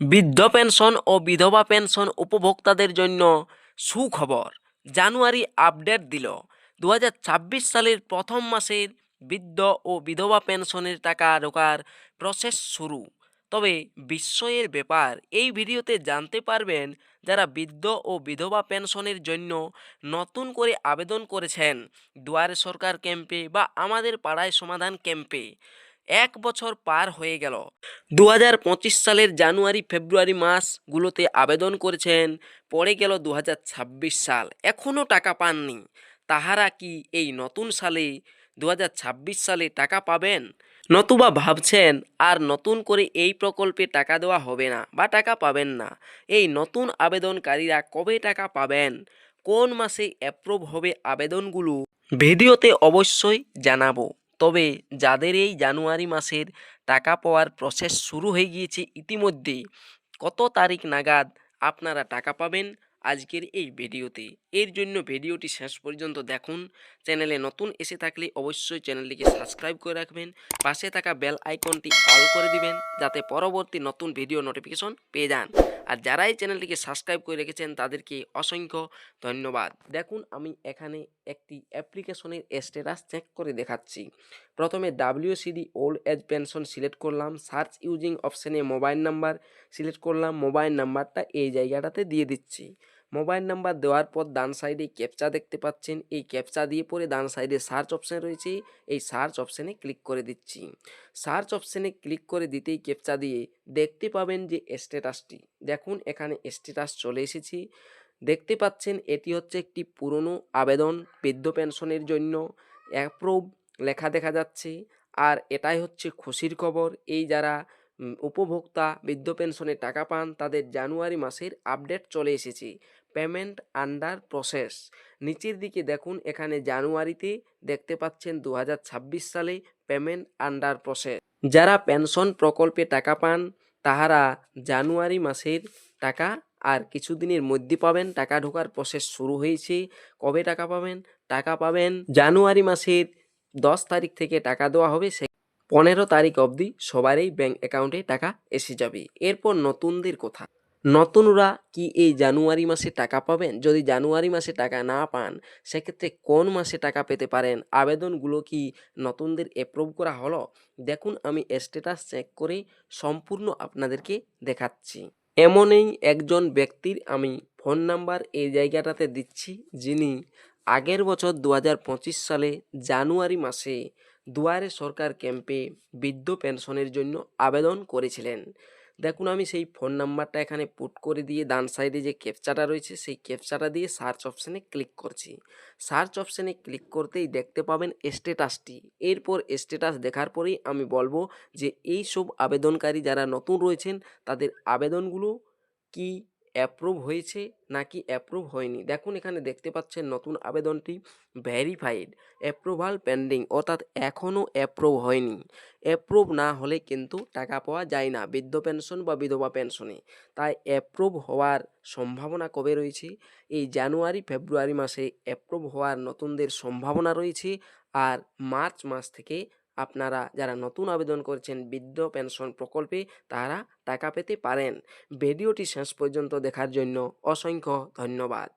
বৃদ্ধ পেনশন ও বিধবা পেনশন উপভোক্তাদের জন্য সুখবর। জানুয়ারি আপডেট দিল। দু হাজার ছাব্বিশ সালের প্রথম মাসের বৃদ্ধ ও বিধবা পেনশনের টাকা ঢোকার প্রসেস শুরু। তবে বিস্ময়ের ব্যাপার, এই ভিডিওতে জানতে পারবেন যারা বৃদ্ধ ও বিধবা পেনশনের জন্য নতুন করে আবেদন করেছেন দুয়ারে সরকার ক্যাম্পে বা আমাদের পাড়ায় সমাধান ক্যাম্পে। এক বছর পার হয়ে গেল। দু হাজার পঁচিশ সালের জানুয়ারি, ফেব্রুয়ারি মাসগুলোতে আবেদন করেছেন পড়ে গেল দু হাজার ছাব্বিশ সাল এখনও টাকা পাননি। তাহারা কি এই নতুন সালে দু হাজার ছাব্বিশ সালে টাকা পাবেন? নতুবা ভাবছেন, আর নতুন করে এই প্রকল্পে টাকা দেওয়া হবে না বা টাকা পাবেন না। এই নতুন আবেদনকারীরা কবে টাকা পাবেন? কোন মাসে অ্যাপ্রুভ হবে আবেদনগুলো? ভিডিওতে অবশ্যই জানাব। তবে যাদের এই জানুয়ারি মাসের টাকা পাওয়ার প্রসেস শুরু হয়ে গিয়েছে ইতিমধ্যে কত তারিখ নাগাদ আপনারা টাকা পাবেন? আজকের এই ভিডিওতে। এর জন্য ভিডিওটি শেষ পর্যন্ত দেখুন। চ্যানেলে নতুন এসে থাকলে অবশ্যই চ্যানেলটিকে সাবস্ক্রাইব করে রাখবেন। পাশে থাকা বেল আইকনটি অল করে দিবেন যাতে পরবর্তী নতুন ভিডিও নোটিফিকেশন পেয়ে যান। আর যারা এই চ্যানেলটিকে সাবস্ক্রাইব করে রেখেছেন তাদেরকে অসংখ্য ধন্যবাদ। দেখুন, আমি এখানে একটি অ্যাপ্লিকেশনের স্ট্যাটাস চেক করে দেখাচ্ছি। প্রথমে WCD old age pension select করলাম। সার্চ ইউজিং অপশানে মোবাইল নাম্বার সিলেক্ট করলাম। মোবাইল নাম্বারটা এই জায়গাটাতে দিয়ে দিচ্ছি। মোবাইল নাম্বার দেওয়ার পর ডান সাইডে ক্যাপচা দেখতে পাচ্ছেন। এই ক্যাপচা দিয়ে পরে ডান সাইডে সার্চ অপশান রয়েছে। এই সার্চ অপশানে ক্লিক করে দিচ্ছি। সার্চ অপশানে ক্লিক করে দিতেই ক্যাপচা দিয়ে দেখতে পাবেন যে স্ট্যাটাসটি দেখুন, এখানে স্ট্যাটাস চলে এসেছি। দেখতে পাচ্ছেন, এটি হচ্ছে একটি পুরনো আবেদন বৃদ্ধ পেনশনের জন্য অ্যাপ্রুভ লেখা দেখা যাচ্ছে। আর এটাই হচ্ছে খুশির খবর। এই যারা উপভোক্তা, বৃদ্ধ পেনশনের টাকা পান, তাদের জানুয়ারি মাসের আপডেট চলে এসেছে। Payment under process. নিচের দিকে দেখুন, এখানে জানুয়ারিতে দেখতে পাচ্ছেন দু হাজার ছাব্বিশ সালে পেমেন্ট আন্ডার প্রসেস। যারা পেনশন প্রকল্পে টাকা পান, তাহারা জানুয়ারি মাসের টাকা আর কিছুদিনের মধ্যে পাবেন। টাকা ঢোকার প্রসেস শুরু হয়েছে। কবে টাকা পাবেন? টাকা পাবেন জানুয়ারি মাসের দশ তারিখ থেকে টাকা দেওয়া হবে। সে পনেরো তারিখ অবধি সবারই ব্যাংক অ্যাকাউন্টে টাকা এসে যাবে। এরপর নতুনদের কথা। নতুনরা কি এই জানুয়ারি মাসে টাকা পাবেন? যদি জানুয়ারি মাসে টাকা না পান, সেক্ষেত্রে কোন মাসে টাকা পেতে পারেন? আবেদনগুলো কি নতুনদের অ্যাপ্রুভ করা হলো? দেখুন, আমি স্ট্যাটাস চেক করে সম্পূর্ণ আপনাদেরকে দেখাচ্ছি। এমনই একজন ব্যক্তির আমি ফোন নাম্বার এই জায়গাটাতে দিচ্ছি, যিনি আগের বছর দু হাজার পঁচিশ সালে জানুয়ারি মাসে দুয়ারে সরকার ক্যাম্পে বৃদ্ধ পেনশনের জন্য আবেদন করেছিলেন। দেখুন, আমি সেই ফোন নাম্বারটা এখানে পুট করে দিয়ে ডান সাইডে যে ক্যাপচাটা রয়েছে, সেই ক্যাপচাটা দিয়ে সার্চ অপশানে ক্লিক করছি। সার্চ অপশানে ক্লিক করতেই দেখতে পাবেন স্ট্যাটাসটি। এরপর স্ট্যাটাস দেখার পরেই আমি বলব যে এই সব আবেদনকারী যারা নতুন রয়েছেন, তাদের আবেদনগুলো কি অ্যাপ্রুভ হয়েছে নাকি অ্যাপ্রুভ হয়নি? দেখুন, এখানে দেখতে পাচ্ছেন নতুন আবেদনটি ভেরিফাইড অ্যাপ্রুভাল পেন্ডিং অর্থাৎ এখনও অ্যাপ্রুভ হয়নি। অ্যাপ্রুভ না হলে কিন্তু টাকা পাওয়া যায় না, বৃদ্ধ পেনশন বা বিধবা পেনশনে তাই অ্যাপ্রুভ হওয়ার সম্ভাবনা কবে রয়েছে? এই জানুয়ারি, ফেব্রুয়ারি মাসে অ্যাপ্রুভ হওয়ার নতুনদের সম্ভাবনা রয়েছে, আর মার্চ মাস থেকে আপনারা যারা নতুন আবেদন করছেন বৃদ্ধ পেনশন প্রকল্পে, তারা টাকা পেতে পারেন। ভিডিওটি শেষ পর্যন্ত দেখার জন্য অসংখ্য ধন্যবাদ।